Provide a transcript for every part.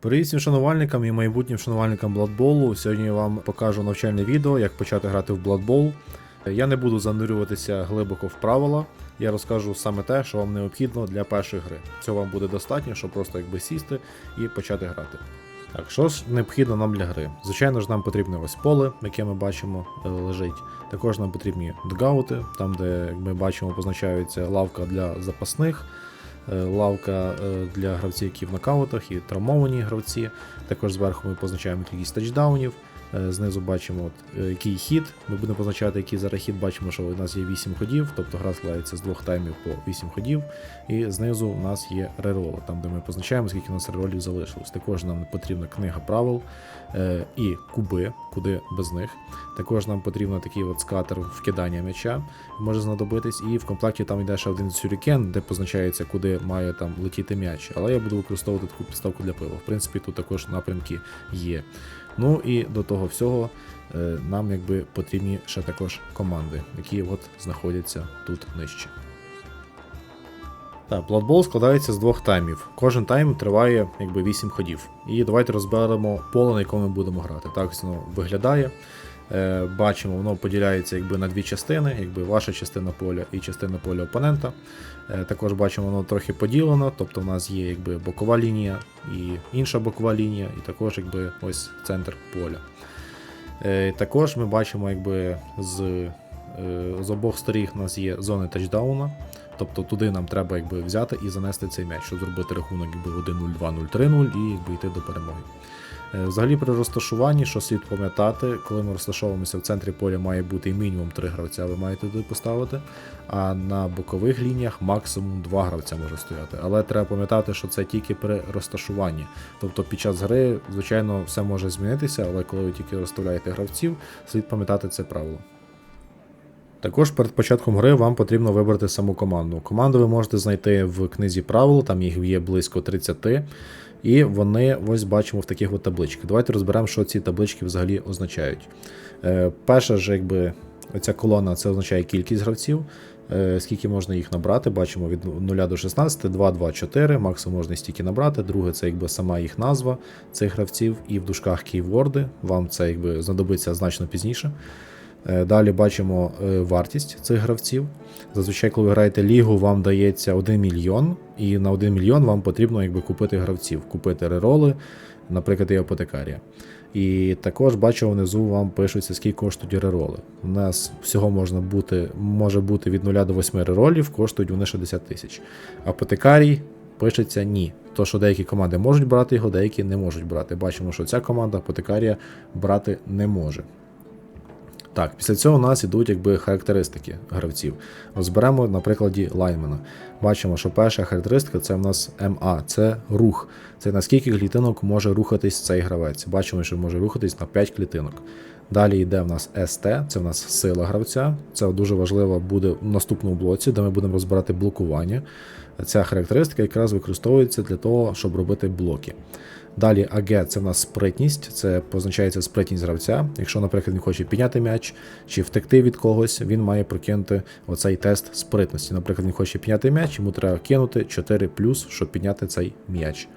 Привіт всім шанувальникам і майбутнім шанувальникам Bowl. Сьогодні я вам покажу навчальне відео, як почати грати в Bowl. Я не буду занурюватися глибоко в правила. Я розкажу саме те, що вам необхідно для першої гри. Цього вам буде достатньо, щоб просто якби сісти і почати грати. Так, що ж необхідно нам для гри? Звичайно ж, нам потрібне ось поле, яке ми бачимо е, лежить. Також нам потрібні дгаути, там, де як ми бачимо, позначається лавка для запасних, лавка е, для гравців, які в нокаутах і травмовані гравці. Також зверху ми позначаємо кількість тачдаунів. Е, Знизу бачимо, от, е, який хід. Ми будемо позначати, який зараз хід. Бачимо, що у нас є 8 ходів, тобто гра складається з двох таймів по 8 ходів. І знизу у нас є рероли, там де ми позначаємо, скільки у нас реролів залишилось. Також нам потрібна книга правил е, і куби, куди без них. Також нам потрібен такий от скатер вкидання м'яча, може знадобитись. І в комплекті там йде ще один сюрікен, де позначається, куди має там летіти м'яч. Але я буду використовувати таку підставку для пива. В принципі, тут також напрямки є. Ну і до того всього е, нам якби потрібні ще також команди, які от знаходяться тут нижче. Так, Blood складається з двох таймів. Кожен тайм триває якби 8 ходів. І давайте розберемо поле, на якому ми будемо грати. Так воно виглядає. Е, бачимо, воно поділяється якби на дві частини, якби ваша частина поля і частина поля опонента. Е, також бачимо, воно трохи поділено, тобто в нас є якби бокова лінія і інша бокова лінія, і також якби ось центр поля. Е, також ми бачимо, якби з, з обох сторін у нас є зони тачдауна. Тобто туди нам треба якби, взяти і занести цей м'яч, щоб зробити рахунок якби 1-0, 2-0, 3-0 і якби, йти до перемоги. Е, Взагалі при розташуванні, що слід пам'ятати, коли ми розташовуємося в центрі поля, має бути мінімум 3 гравця, ви маєте туди поставити. А на бокових лініях максимум 2 гравця може стояти. Але треба пам'ятати, що це тільки при розташуванні. Тобто під час гри, звичайно, все може змінитися, але коли ви тільки розставляєте гравців, слід пам'ятати це правило. Також перед початком гри вам потрібно вибрати саму команду. Команду ви можете знайти в книзі правил, там їх є близько 30. І вони ось бачимо в таких от табличках. Давайте розберемо, що ці таблички взагалі означають. Е, перша ж, якби ця колона це означає кількість гравців, е, скільки можна їх набрати. Бачимо від 0 до 16, 2, 2, 4, максимум можна стільки набрати. Друге, це якби сама їх назва цих гравців, і в дужках кейворди. Вам це якби знадобиться значно пізніше. Е, Далі бачимо е, вартість цих гравців. Зазвичай, коли ви граєте лігу, вам дається 1 мільйон, і на 1 мільйон вам потрібно якби, купити гравців, купити рероли, наприклад, і апотекарія. І також бачу внизу вам пишуться, скільки коштують рероли. У нас всього можна бути, може бути від 0 до 8 реролів, коштують вони 60 тисяч. Апотекарій пишеться ні. То, що деякі команди можуть брати його, деякі не можуть брати. Бачимо, що ця команда апотекарія брати не може. Так, після цього у нас ідуть якби характеристики гравців. Розберемо на прикладі лаймена. Бачимо, що перша характеристика це в нас МА, це рух. Це наскільки клітинок може рухатись цей гравець. Бачимо, що може рухатись на 5 клітинок. Далі йде в нас СТ, це в нас сила гравця. Це дуже важливо буде в наступному блоці, де ми будемо розбирати блокування. Ця характеристика якраз використовується для того, щоб робити блоки. Далі АГ це в нас спритність, це позначається спритність гравця. Якщо, наприклад, він хоче підняти м'яч чи втекти від когось, він має прокинути оцей тест спритності. Наприклад, він хоче підняти м'яч, йому треба кинути 4 щоб підняти цей м'яч.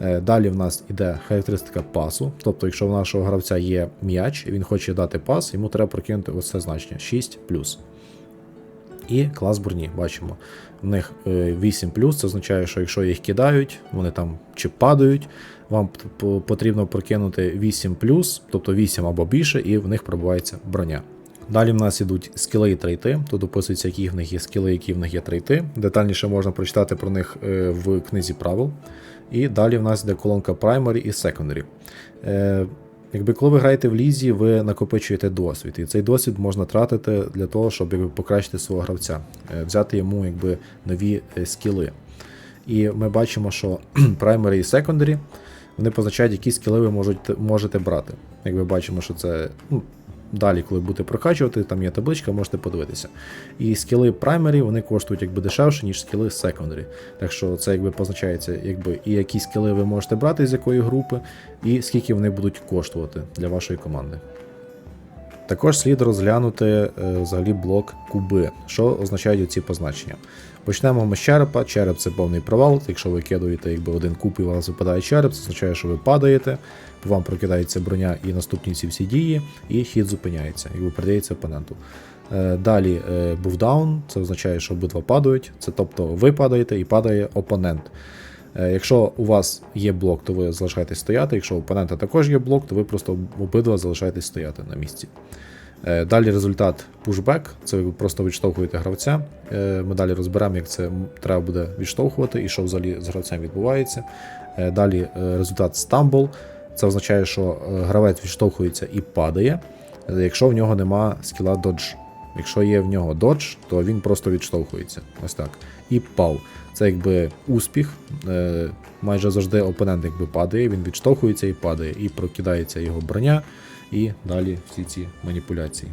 Е, Далі в нас іде характеристика пасу. Тобто, якщо в нашого гравця є м'яч і він хоче дати пас, йому треба прокинути оце значення 6 і клас броні, бачимо. В них е, 8 це означає, що якщо їх кидають, вони там чи падають, вам потрібно прокинути 8 тобто 8 або більше, і в них пробувається броня. Далі в нас ідуть скіли і трейти. Тут описується, які в них є скіли, які в них є трейти. Детальніше можна прочитати про них е, в книзі правил. І далі в нас йде колонка Primary і Secondary. Е, Якби коли ви граєте в лізі, ви накопичуєте досвід, і цей досвід можна тратити для того, щоб якби, покращити свого гравця, е, взяти йому якби, нові скіли. І ми бачимо, що Primary і Secondary вони позначають, які скіли ви можете, можете брати. Як ви бачимо, що це ну, далі, коли будете прокачувати, там є табличка, можете подивитися. І скіли праймері вони коштують якби дешевше, ніж скіли секондарі. Так що це якби позначається, якби і які скіли ви можете брати з якої групи, і скільки вони будуть коштувати для вашої команди. Також слід розглянути е, взагалі блок куби, що означають ці позначення. Почнемо ми з черепа. Череп це повний провал. Якщо ви кидаєте якби один куб і у вас випадає череп, це означає, що ви падаєте, вам прокидається броня і наступні ці всі дії, і хід зупиняється, якби передається опоненту. Е, Далі е, бувдаун, це означає, що обидва падають. Це тобто ви падаєте і падає опонент. Е, Якщо у вас є блок, то ви залишаєтесь стояти. Якщо у опонента також є блок, то ви просто обидва залишаєтесь стояти на місці. Е, Далі результат пушбек, це ви просто відштовхуєте гравця. Е, Ми далі розберемо, як це треба буде відштовхувати і що взагалі з гравцем відбувається. Далі результат стамбл. Це означає, що гравець відштовхується і падає, якщо в нього нема скіла додж. Якщо є в нього додж, то він просто відштовхується. Ось так. І пав. Це якби успіх. Е, майже завжди опонент якби падає, він відштовхується і падає, і прокидається його броня, і далі всі ці маніпуляції.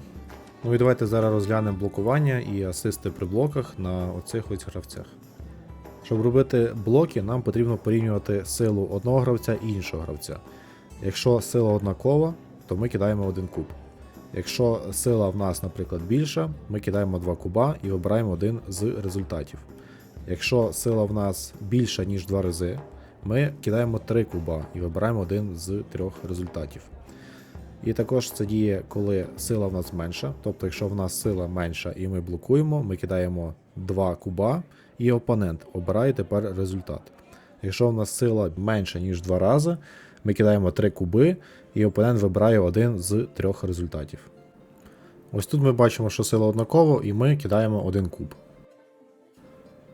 Ну і давайте зараз розглянемо блокування і асисти при блоках на оцих ось гравцях. Щоб робити блоки, нам потрібно порівнювати силу одного гравця і іншого гравця. Якщо сила однакова, то ми кидаємо один куб. Якщо сила в нас, наприклад, більша, ми кидаємо два куба і обираємо один з результатів. Якщо сила в нас більша, ніж два рази, ми кидаємо три куба і вибираємо один з трьох результатів. І також це діє, коли сила в нас менша. Тобто, якщо в нас сила менша і ми блокуємо, ми кидаємо два куба, і опонент обирає тепер результат. Якщо в нас сила менша, ніж два рази, ми кидаємо три куби, і опонент вибирає один з трьох результатів. Ось тут ми бачимо, що сила однакова, і ми кидаємо один куб.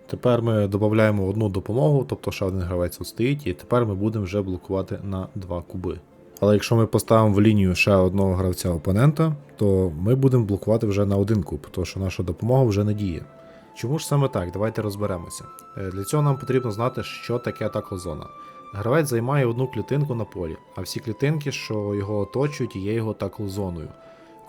Тепер ми додаємо одну допомогу, тобто ще один гравець от стоїть, і тепер ми будемо вже блокувати на два куби. Але якщо ми поставимо в лінію ще одного гравця опонента, то ми будемо блокувати вже на один куб, тому що наша допомога вже не діє. Чому ж саме так? Давайте розберемося. Е, Для цього нам потрібно знати, що таке таклозона. Гравець займає одну клітинку на полі, а всі клітинки, що його оточують, є його таклозоною.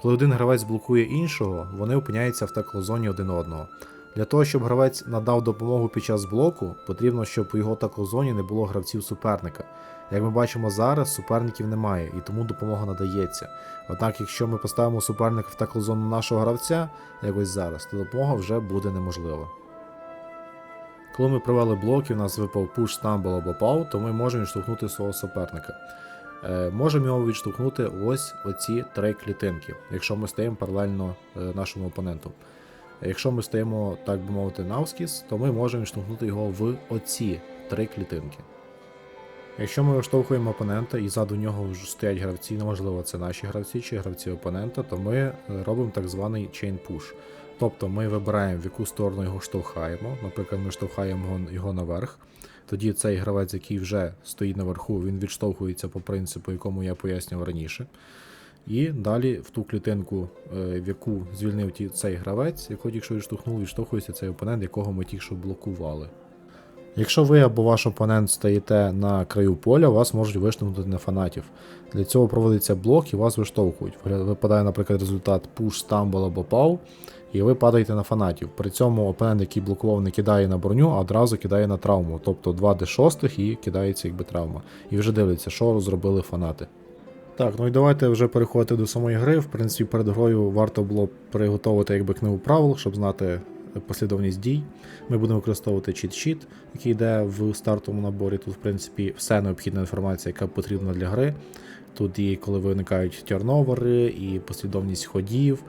Коли один гравець блокує іншого, вони опиняються в таклозоні один одного. Для того, щоб гравець надав допомогу під час блоку, потрібно, щоб у його таклозоні не було гравців суперника. Як ми бачимо зараз, суперників немає, і тому допомога надається. Однак, якщо ми поставимо суперника в таклозону нашого гравця, якось зараз, то допомога вже буде неможлива. Коли ми провели блок і в нас випав push, stumble або пау, то ми можемо відштовхнути свого суперника. Е, можемо його відштовхнути ось оці три клітинки, якщо ми стоїмо паралельно е, нашому опоненту. Якщо ми стоїмо, так би мовити, навскіз, то ми можемо відштовхнути його в оці три клітинки. Якщо ми виштовхуємо опонента і ззаду нього вже стоять гравці, неважливо, це наші гравці чи гравці опонента, то ми е, робимо так званий chain push. Тобто ми вибираємо, в яку сторону його штовхаємо. Наприклад, ми штовхаємо його наверх. Тоді цей гравець, який вже стоїть наверху, він відштовхується по принципу, якому я пояснював раніше. І далі в ту клітинку, е, в яку звільнив цей гравець, якого тільки що відштовхнув, відштовхується цей опонент, якого ми тільки що блокували. Якщо ви або ваш опонент стоїте на краю поля, вас можуть виштовхнути на фанатів. Для цього проводиться блок і вас виштовхують. Випадає, наприклад, результат push, stumble або пау, і ви падаєте на фанатів. При цьому опонент, який блокував, не кидає на броню, а одразу кидає на травму. Тобто 2d6 і кидається якби травма. І вже дивиться, що зробили фанати. Так, ну і давайте вже переходити до самої гри. В принципі, перед грою варто було приготувати якби книгу правил, щоб знати послідовність дій. Ми будемо використовувати чіт-щіт, який йде в стартовому наборі. Тут, в принципі, все необхідна інформація, яка потрібна для гри. Тут і коли виникають тюрновери, і послідовність ходів,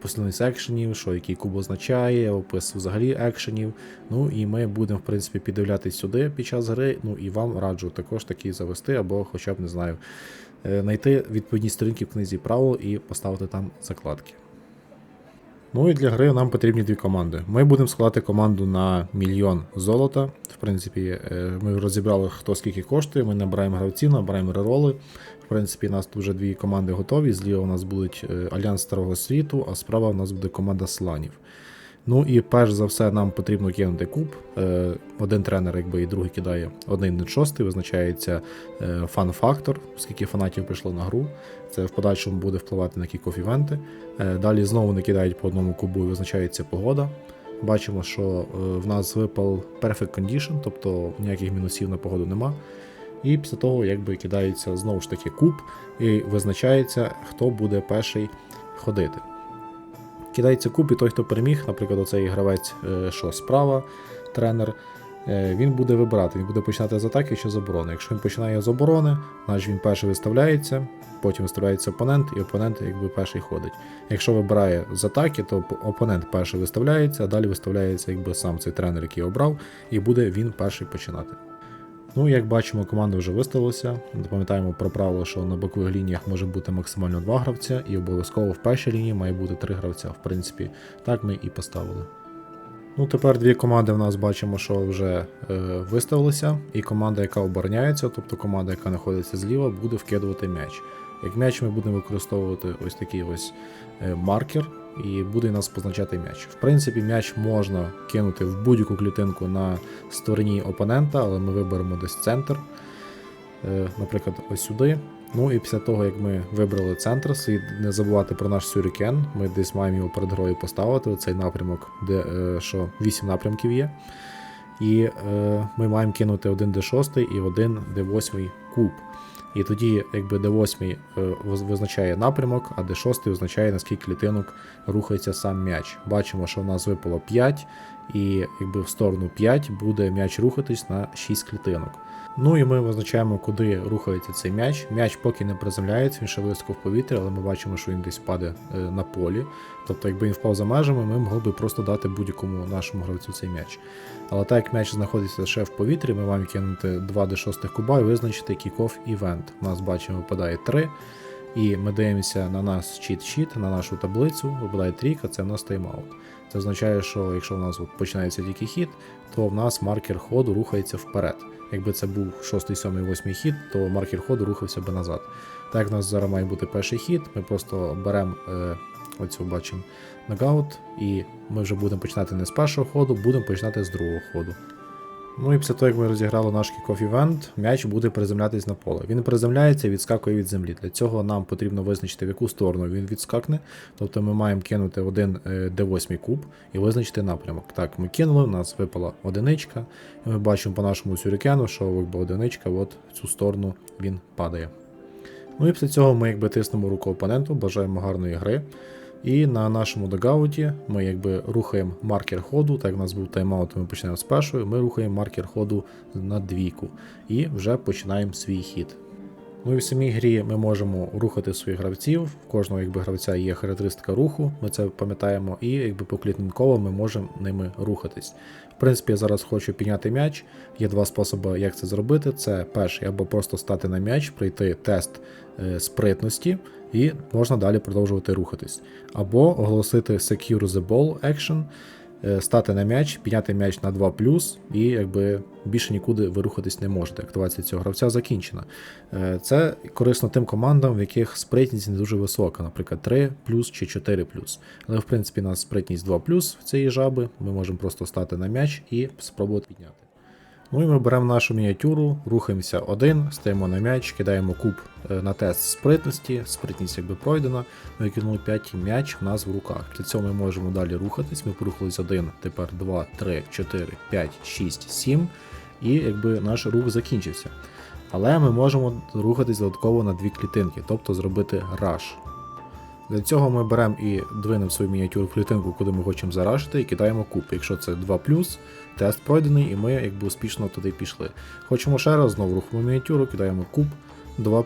послідовність екшенів, що який куб означає, опис взагалі екшенів. Ну і ми будемо, в принципі, піддивлятись сюди під час гри. Ну і вам раджу також такий завести, або хоча б не знаю, е, знайти відповідні сторінки в книзі правил і поставити там закладки. Ну і для гри нам потрібні дві команди. Ми будемо складати команду на мільйон золота. В принципі, е, ми розібрали, хто скільки коштує. Ми набираємо гравців, набираємо рероли. В принципі, у нас тут вже дві команди готові. Зліва у нас будуть е, Альянс Старого Світу, а справа у нас буде команда Сланів. Ну і перш за все нам потрібно кинути куб. Е, Один тренер, якби і другий кидає один на шостий, визначається е, фан-фактор, скільки фанатів прийшло на гру. Це в подальшому буде впливати на кікоф івенти. Е, Далі знову не кидають по одному кубу і визначається погода. Бачимо, що в нас випав Perfect Condition, тобто ніяких мінусів на погоду нема. І після того якби кидається знову ж таки куб і визначається, хто буде перший ходити. Кидається куб, і той, хто переміг, наприклад, оцей гравець, е, що справа, тренер, е, він буде вибирати, він буде починати з атаки чи з оборони. Якщо він починає з оборони, значить він перший виставляється, потім виставляється опонент, і опонент якби перший ходить. Якщо вибирає з атаки, то опонент перший виставляється, а далі виставляється якби сам цей тренер, який обрав, і буде він перший починати. Ну, як бачимо, команда вже виставилася. Пам'ятаємо про правило, що на бокових лініях може бути максимально два гравця, і обов'язково в першій лінії має бути три гравця. В принципі, так ми і поставили. Ну, тепер дві команди в нас бачимо, що вже е, виставилися, і команда, яка обороняється, тобто команда, яка знаходиться зліва, буде вкидувати м'яч. Як м'яч ми будемо використовувати ось такий ось е, маркер, і буде нас позначати м'яч. В принципі, м'яч можна кинути в будь-яку клітинку на стороні опонента, але ми виберемо десь центр. Е, Наприклад, ось сюди. Ну і після того, як ми вибрали центр, слід не забувати про наш сюрікен. Ми десь маємо його перед грою поставити, цей напрямок, де е, що 8 напрямків є. І е, ми маємо кинути один D6 і один D8 куб. І тоді, якби D8 е, визначає напрямок, а де 6 визначає, наскільки клітинок рухається сам м'яч. Бачимо, що в нас випало 5, і якби в сторону 5 буде м'яч рухатись на 6 клітинок. Ну і ми визначаємо, куди рухається цей м'яч. М'яч поки не приземляється, він ще високо в повітрі, але ми бачимо, що він десь паде е, на полі. Тобто, якби він впав за межами, ми могли би просто дати будь-якому нашому гравцю цей м'яч. Але так як м'яч знаходиться ще в повітрі, ми маємо кинути 2 d 6 куба і визначити кіков івент. У нас бачимо, випадає 3. І ми дивимося на наш чіт-щит, на нашу таблицю, випадає трійка, це в нас тайм-аут. Це означає, що якщо в нас починається тільки хід, то в нас маркер ходу рухається вперед. Якби це був 6, 7, 8 хід, то маркер ходу рухався би назад. Так як в нас зараз має бути перший хід, ми просто беремо е, оцю бачимо нокаут, і ми вже будемо починати не з першого ходу, будемо починати з другого ходу. Ну і після того, як ми розіграли наш кікоф івент, м'яч буде приземлятись на поле. Він приземляється і відскакує від землі. Для цього нам потрібно визначити, в яку сторону він відскакне. Тобто ми маємо кинути один е, D8 куб і визначити напрямок. Так, ми кинули, у нас випала одиничка, і ми бачимо по нашому сюрікену, що якби одиничка, от в цю сторону він падає. Ну і після цього ми якби тиснемо руку опоненту, бажаємо гарної гри. І на нашому догауті ми якби рухаємо маркер ходу, так як у нас був тайм-аут, ми починаємо з першої, ми рухаємо маркер ходу на двійку і вже починаємо свій хід. Ну і в самій грі ми можемо рухати своїх гравців. В кожного якби гравця є характеристика руху, ми це пам'ятаємо, і якби поклітинково ми можемо ними рухатись. В принципі, я зараз хочу підняти м'яч. Є два способи, як це зробити. Це перший, або просто стати на м'яч, пройти тест е, спритності, і можна далі продовжувати рухатись. Або оголосити Secure the Ball Action, е, стати на м'яч, підняти м'яч на 2 і якби більше нікуди ви рухатись не можете. Активація цього гравця закінчена. Е, Це корисно тим командам, в яких спритність не дуже висока, наприклад, 3 чи 4 Але в принципі у нас спритність 2 в цієї жаби. Ми можемо просто стати на м'яч і спробувати підняти. Ну і ми беремо нашу мініатюру, рухаємося один, стаємо на м'яч, кидаємо куб е, на тест спритності, спритність якби пройдена, ми кинули 5 м'яч в нас в руках. Для цього ми можемо далі рухатись. Ми порухались 1, тепер 2, 3, 4, 5, 6, 7. І якби наш рух закінчився. Але ми можемо рухатись додатково на дві клітинки, тобто зробити раш. Для цього ми беремо і двинемо свою мініатюру в клітинку, куди ми хочемо зарашити, і кидаємо куб. Якщо це 2 тест пройдений, і ми якби успішно туди пішли. Хочемо ще раз знову рухаємо мініатюру, кидаємо куб 2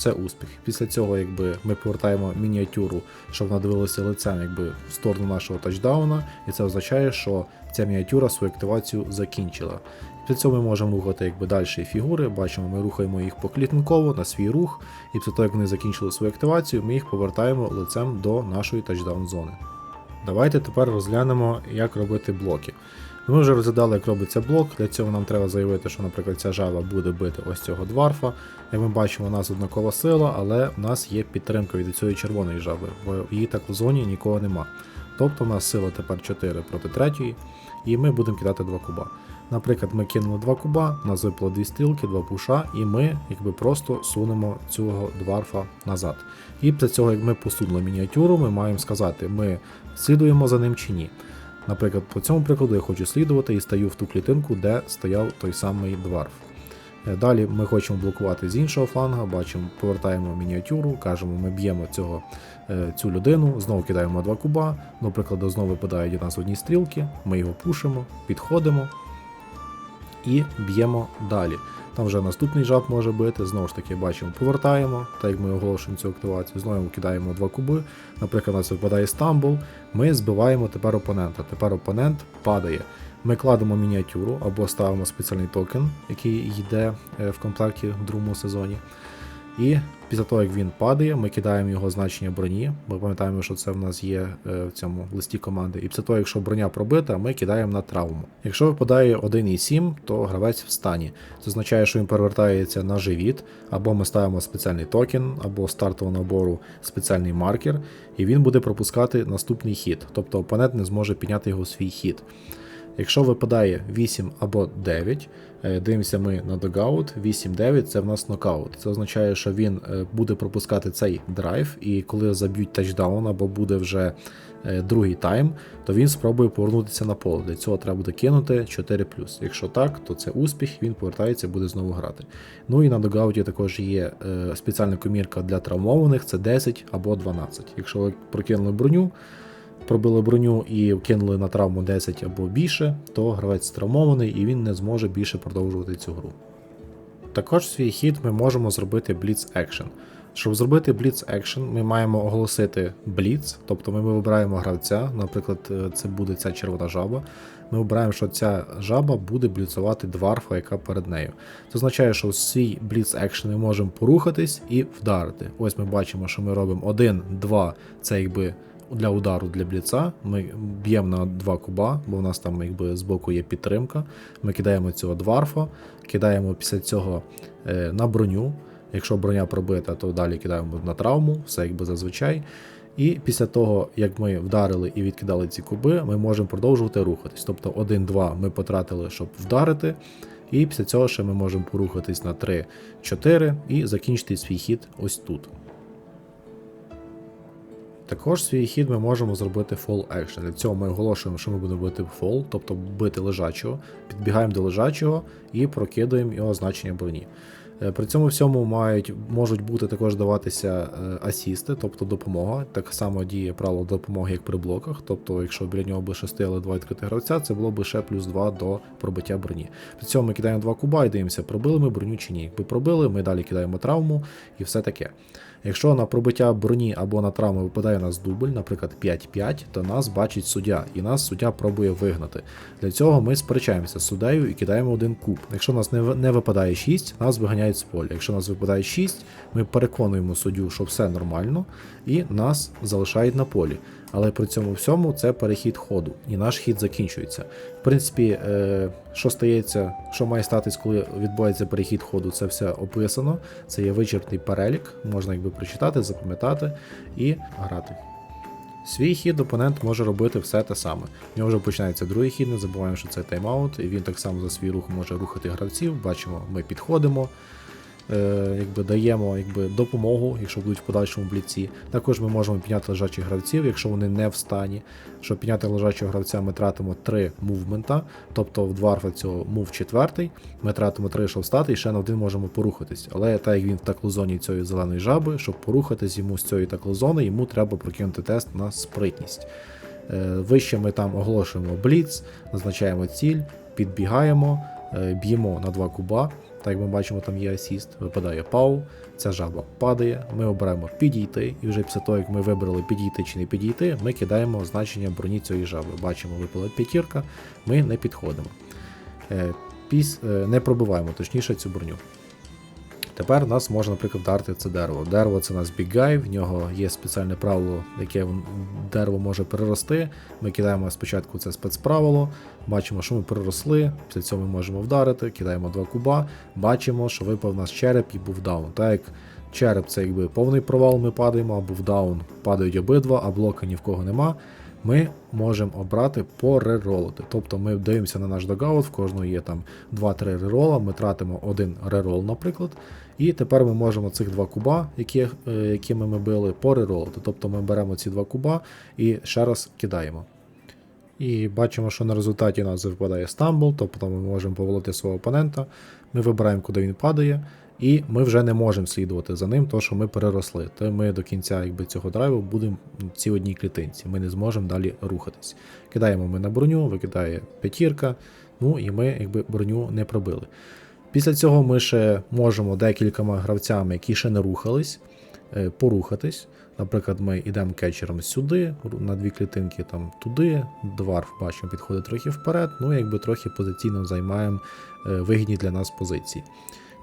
це успіх. Після цього якби ми повертаємо мініатюру, щоб вона дивилася лицем якби, в сторону нашого тачдауна, і це означає, що ця мініатюра свою активацію закінчила. Після цього ми можемо рухати якби, далі фігури. Бачимо, ми рухаємо їх поклітинково на свій рух, і після того, як вони закінчили свою активацію, ми їх повертаємо лицем до нашої тачдаун зони. Давайте тепер розглянемо, як робити блоки. Ми вже розглядали, як робиться блок. Для цього нам треба заявити, що, наприклад, ця жава буде бити ось цього дварфа. Як ми бачимо, у нас однакова сила, але в нас є підтримка від цієї червоної жаби, бо в її так в зоні нікого нема. Тобто у нас сила тепер 4 проти 3, і ми будемо кидати 2 куба. Наприклад, ми кинули 2 куба, нас випало 2 стрілки, 2 пуша, і ми якби просто сунемо цього дварфа назад. І після цього, як ми посунули мініатюру, ми маємо сказати, ми слідуємо за ним чи ні. Наприклад, по цьому прикладу я хочу слідувати і стаю в ту клітинку, де стояв той самий дварф. Е, Далі ми хочемо блокувати з іншого фланга, бачимо, повертаємо мініатюру, кажемо, ми б'ємо цього, е, цю людину, знову кидаємо два куба. Наприклад, знову випадають у нас одні стрілки, ми його пушимо, підходимо і б'ємо далі. Там вже наступний жаб може бити, знову ж таки бачимо, повертаємо, так як ми оголошуємо цю активацію, знову кидаємо два куби. Наприклад, у нас випадає Стамбул, ми збиваємо тепер опонента. Тепер опонент падає. Ми кладемо мініатюру або ставимо спеціальний токен, який йде е, в комплекті в другому сезоні. І після того, як він падає, ми кидаємо його значення броні. Ми пам'ятаємо, що це в нас є е, в цьому листі команди. І після того, якщо броня пробита, ми кидаємо на травму. Якщо випадає 1,7, то гравець в стані. Це означає, що він перевертається на живіт, або ми ставимо спеціальний токен, або стартового набору спеціальний маркер, і він буде пропускати наступний хід. Тобто опонент не зможе підняти його в свій хід. Якщо випадає 8 або 9, е, дивимося ми на догаут, 8-9 це в нас нокаут. Це означає, що він е, буде пропускати цей драйв, і коли заб'ють тачдаун або буде вже е, другий тайм, то він спробує повернутися на поле. Для цього треба буде кинути 4. Якщо так, то це успіх, він повертається і буде знову грати. Ну і на догауті також є спеціальна комірка для травмованих, це 10 або 12. Якщо ви прокинули броню, пробили броню і кинули на травму 10 або більше, то гравець травмований і він не зможе більше продовжувати цю гру. Також в свій хід ми можемо зробити Blitz Action. Щоб зробити Blitz Action, ми маємо оголосити Blitz, тобто ми вибираємо гравця, наприклад, е, це буде ця червона жаба. Ми обираємо, що ця жаба буде бліцувати дварфа, яка перед нею. Це означає, що в свій Blitz Action ми можемо порухатись і вдарити. Ось ми бачимо, що ми робимо 1, 2, це якби для удару для бліца. Ми б'ємо на два куба, бо в нас там якби збоку є підтримка. Ми кидаємо цього дварфа, кидаємо після цього е, на броню. Якщо броня пробита, то далі кидаємо на травму, все якби зазвичай. І після того, як ми вдарили і відкидали ці куби, ми можемо продовжувати рухатись. Тобто 1-2 ми потратили, щоб вдарити. І після цього ще ми можемо порухатись на 3-4 і закінчити свій хід ось тут. Також свій хід ми можемо зробити fall action. Для цього ми оголошуємо, що ми будемо бити fall, тобто бити лежачого, підбігаємо до лежачого і прокидуємо його значення броні. Е, При цьому всьому мають, можуть бути також даватися е, асісти, тобто допомога. Так само діє правило допомоги, як при блоках. Тобто, якщо біля нього би 6 але 2 відкритих гравця, це було б ще плюс 2 до пробиття броні. При цьому ми кидаємо 2 куба і дивимося, пробили ми броню чи ні. Якби пробили, ми далі кидаємо травму і все таке. Якщо на пробиття броні або на травми випадає у нас дубль, наприклад, 5-5, то нас бачить суддя, і нас суддя пробує вигнати. Для цього ми сперечаємося з суддею і кидаємо один куб. Якщо нас не, не випадає 6, нас виганяють з поля. Якщо нас випадає 6, ми переконуємо суддю, що все нормально, і нас залишають на полі. Але при цьому всьому це перехід ходу, і наш хід закінчується. В принципі, е, що стається, що має статись, коли відбувається перехід ходу, це все описано. Це є вичерпний перелік, можна якби прочитати, запам'ятати і грати. Свій хід опонент може робити все те саме. В нього вже починається другий хід, не забуваємо, що це тайм-аут, і він так само за свій рух може рухати гравців. Бачимо, ми підходимо, якби даємо якби, допомогу, якщо будуть в подальшому бліці. Також ми можемо підняти лежачих гравців, якщо вони не в стані. Щоб підняти лежачого гравця, ми тратимо 3 мувмента, тобто в дварфа цього мув четвертий, ми тратимо 3, щоб встати, і ще на один можемо порухатись. Але так як він в таклозоні цієї зеленої жаби, щоб порухатись йому з цієї таклозони, йому треба прокинути тест на спритність. Е, Вище ми там оголошуємо бліц, назначаємо ціль, підбігаємо, е, б'ємо на два куба. Так як ми бачимо, там є асіст, випадає пау, ця жаба падає, ми обираємо підійти, і вже після того, як ми вибрали підійти чи не підійти, ми кидаємо значення броні цієї жаби. Бачимо, випала п'ятірка, ми не підходимо. Е, е, не пробиваємо, точніше, цю броню. Тепер нас може, наприклад, вдарити це дерево. Дерево це у нас бігай, в нього є спеціальне правило, яке дерево може перерости. Ми кидаємо спочатку це спецправило, бачимо, що ми переросли, після цього ми можемо вдарити, кидаємо два куба, бачимо, що випав у нас череп і був даун. Так як череп це якби повний провал, ми падаємо, або в даун падають обидва, а блока ні в кого нема. Ми можемо обрати пореролити. Тобто ми дивимося на наш догаут, в кожного є там 2-3 рерола, ми тратимо один рерол, наприклад. І тепер ми можемо цих два куба, які, е, якими ми били, пореролити. Тобто ми беремо ці два куба і ще раз кидаємо. І бачимо, що на результаті у нас випадає стамбул, тобто ми можемо повалити свого опонента. Ми вибираємо, куди він падає, і ми вже не можемо слідувати за ним, тому що ми переросли. То ми до кінця якби, цього драйву будемо в цій одній клітинці. Ми не зможемо далі рухатись. Кидаємо ми на броню, викидає п'ятірка, ну і ми якби броню не пробили. Після цього ми ще можемо декількома гравцями, які ще не рухались, е, порухатись. Наприклад, ми йдемо кетчером сюди, на дві клітинки там туди, дварф бачимо, підходить трохи вперед, ну якби трохи позиційно займаємо е, вигідні для нас позиції.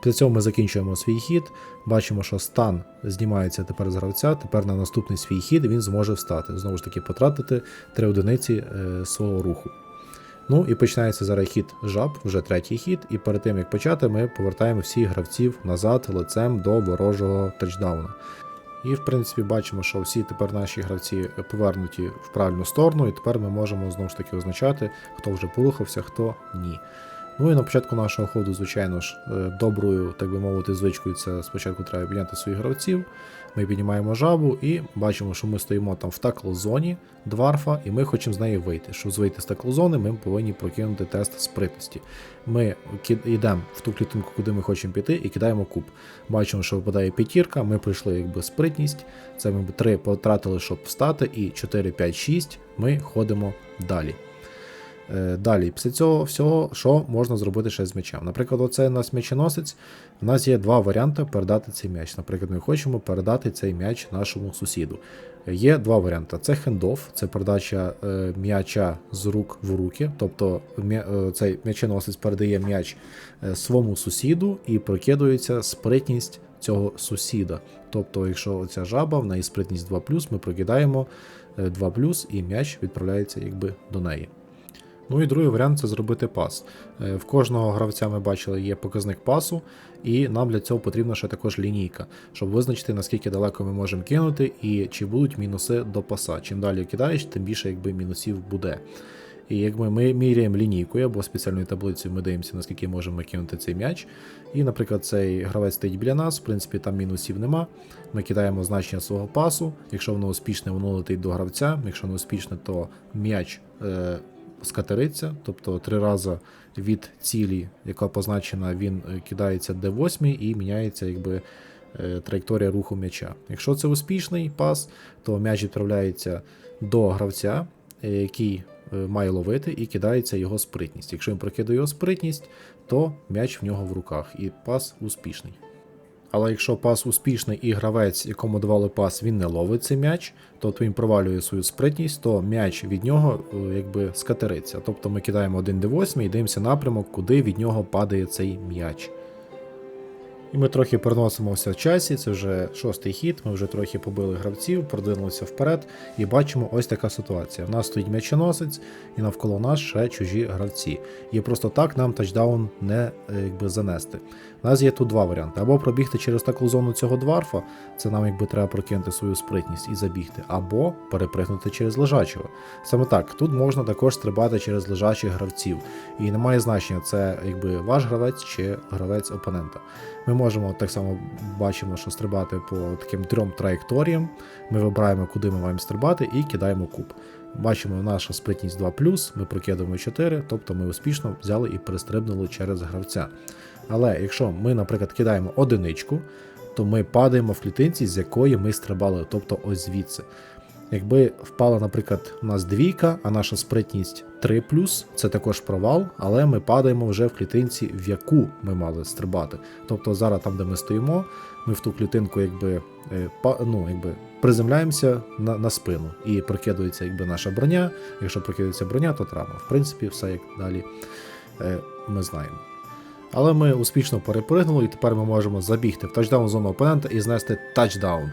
Після цього ми закінчуємо свій хід, бачимо, що стан знімається тепер з гравця, тепер на наступний свій хід він зможе встати. Знову ж таки, потратити 3 одиниці е, свого руху. Ну і починається зараз хід жаб, вже третій хід, і перед тим як почати, ми повертаємо всіх гравців назад лицем до ворожого тачдауна. І в принципі бачимо, що всі тепер наші гравці повернуті в правильну сторону, і тепер ми можемо знову ж таки означати, хто вже порухався, хто ні. Ну і на початку нашого ходу, звичайно ж, е, доброю, так би мовити, звичкою це спочатку треба підняти своїх гравців. Ми піднімаємо жабу і бачимо, що ми стоїмо там в таклозоні дварфа, і ми хочемо з неї вийти. Щоб вийти з таклозони, ми повинні прокинути тест спритності. Ми йдемо в ту клітинку, куди ми хочемо піти, і кидаємо куб. Бачимо, що випадає п'ятірка, ми пройшли якби спритність. Це ми 3 потратили, щоб встати, і 4, 5, 6 ми ходимо далі. Е, Далі, після цього всього, що можна зробити ще з м'ячем? Наприклад, оце у нас м'яченосець. У нас є два варіанти передати цей м'яч. Наприклад, ми хочемо передати цей м'яч нашому сусіду. Є два варіанти: це хендоф, це передача е, м'яча з рук в руки. Тобто е, цей м'яченосець передає м'яч своєму сусіду і прокидується спритність цього сусіда. Тобто, якщо ця жаба, в неї спритність 2, ми прокидаємо е, 2 і м'яч відправляється якби до неї. Ну і другий варіант це зробити пас. Е, В кожного гравця ми бачили є показник пасу, і нам для цього потрібна ще також лінійка, щоб визначити наскільки далеко ми можемо кинути і чи будуть мінуси до паса. Чим далі кидаєш, тим більше якби мінусів буде. І якби ми міряємо лінійкою або спеціальною таблицею, ми дивимося, наскільки можемо кинути цей м'яч. І, наприклад, цей гравець стоїть біля нас, в принципі, там мінусів нема. Ми кидаємо значення свого пасу. Якщо воно успішне, воно летить до гравця. Якщо не успішне, то м'яч е, скатериться, тобто три рази від цілі, яка позначена, він е, кидається D8 і міняється якби е, траєкторія руху м'яча. Якщо це успішний пас, то м'яч відправляється до гравця, е, який має ловити, і кидається його спритність. Якщо він прокидає його спритність, то м'яч в нього в руках, і пас успішний. Але якщо пас успішний і гравець, якому давали пас, він не ловить цей м'яч, тобто він провалює свою спритність, то м'яч від нього е, якби скатериться. Тобто ми кидаємо 1d8 і дивимося напрямок, куди від нього падає цей м'яч. І ми трохи переносимося в часі, це вже шостий хід, ми вже трохи побили гравців, продвинулися вперед і бачимо ось така ситуація. У нас стоїть м'яченосець, і навколо нас ще чужі гравці. І просто так нам тачдаун не е, якби, занести. У нас є тут два варіанти: або пробігти через таку зону цього дварфа, це нам якби треба прокинути свою спритність і забігти, або перепригнути через лежачого. Саме так, тут можна також стрибати через лежачих гравців. І немає значення, це якби ваш гравець чи гравець опонента. Ми можемо так само бачимо, що стрибати по таким трьом траєкторіям. Ми вибираємо, куди ми маємо стрибати, і кидаємо куб. Бачимо, наша спритність 2, ми прокидуємо 4, тобто ми успішно взяли і перестрибнули через гравця. Але якщо ми, наприклад, кидаємо одиничку, то ми падаємо в клітинці, з якої ми стрибали, тобто ось звідси. Якби впала, наприклад, у нас двійка, а наша спритність 3, це також провал, але ми падаємо вже в клітинці, в яку ми мали стрибати. Тобто зараз там, де ми стоїмо, ми в ту клітинку якби, е, ну, якби приземляємося на, на спину і прокидується якби, наша броня. Якщо прокидується броня, то травма. В принципі, все як далі е, ми знаємо. Але ми успішно перепригнули, і тепер ми можемо забігти в тачдаун зону опонента і знести тачдаун.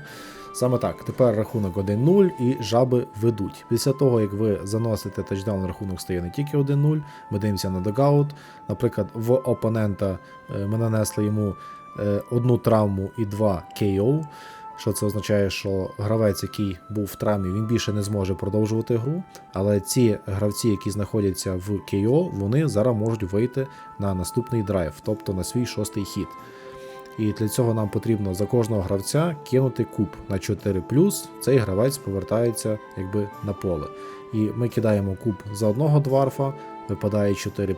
Саме так, тепер рахунок 1-0 і жаби ведуть. Після того, як ви заносите тачдаун, рахунок стає не тільки 1-0, ми дивимося на догаут. Наприклад, в опонента е, ми нанесли йому е, одну травму і два KO. Що це означає, що гравець, який був в травмі, він більше не зможе продовжувати гру. Але ці гравці, які знаходяться в KO, вони зараз можуть вийти на наступний драйв, тобто на свій шостий хід. І для цього нам потрібно за кожного гравця кинути куб на 4 цей гравець повертається якби на поле. І ми кидаємо куб за одного дварфа, випадає 4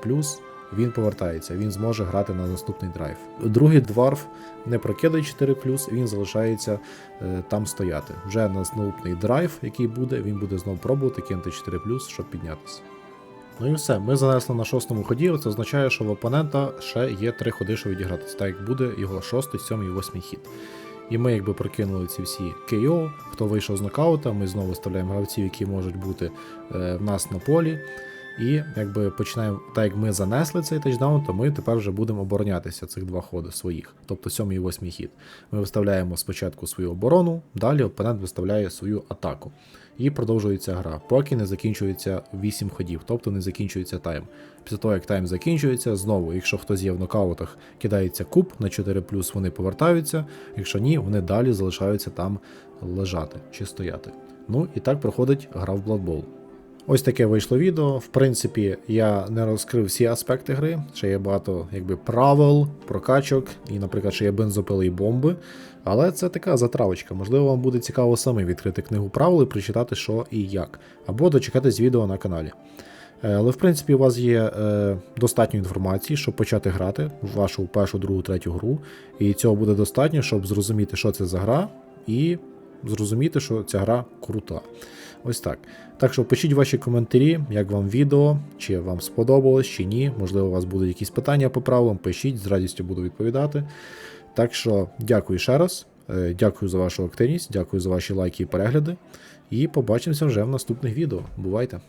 він повертається, він зможе грати на наступний драйв. Другий дварф не прокидає 4 він залишається е, там стояти. Вже на наступний драйв, який буде, він буде знову пробувати кинути 4 щоб піднятися. Ну і все, ми занесли на шостому ході, це означає, що в опонента ще є три ходи, що відігратися, так як буде його шостий, сьомий і восьмий хід. І ми якби прокинули ці всі KO, хто вийшов з нокаута, ми знову виставляємо гравців, які можуть бути е, в нас на полі. І якби починаємо, так як ми занесли цей тачдаун, то ми тепер вже будемо оборонятися цих два ходи своїх, тобто сьомий і восьмий хід. Ми виставляємо спочатку свою оборону, далі опонент виставляє свою атаку. І продовжується гра, поки не закінчується 8 ходів, тобто не закінчується тайм. Після того, як тайм закінчується, знову, якщо хтось є в нокаутах, кидається куб на 4 вони повертаються, якщо ні, вони далі залишаються там лежати чи стояти. Ну і так проходить гра в Blood Bowl. Ось таке вийшло відео. В принципі, я не розкрив всі аспекти гри. Ще є багато якби, правил, прокачок, і, наприклад, ще є бензопили і бомби. Але це така затравочка. Можливо, вам буде цікаво саме відкрити книгу правил і прочитати, що і як. Або дочекатись відео на каналі. Е, Але в принципі у вас є е, достатньо інформації, щоб почати грати в вашу першу, другу, третю гру. І цього буде достатньо, щоб зрозуміти, що це за гра, і зрозуміти, що ця гра крута. Ось так. Так що пишіть ваші коментарі, як вам відео, чи вам сподобалось, чи ні. Можливо, у вас будуть якісь питання по правилам, пишіть, з радістю буду відповідати. Так що дякую ще раз. Е, Дякую за вашу активність, дякую за ваші лайки і перегляди. І побачимося вже в наступних відео. Бувайте!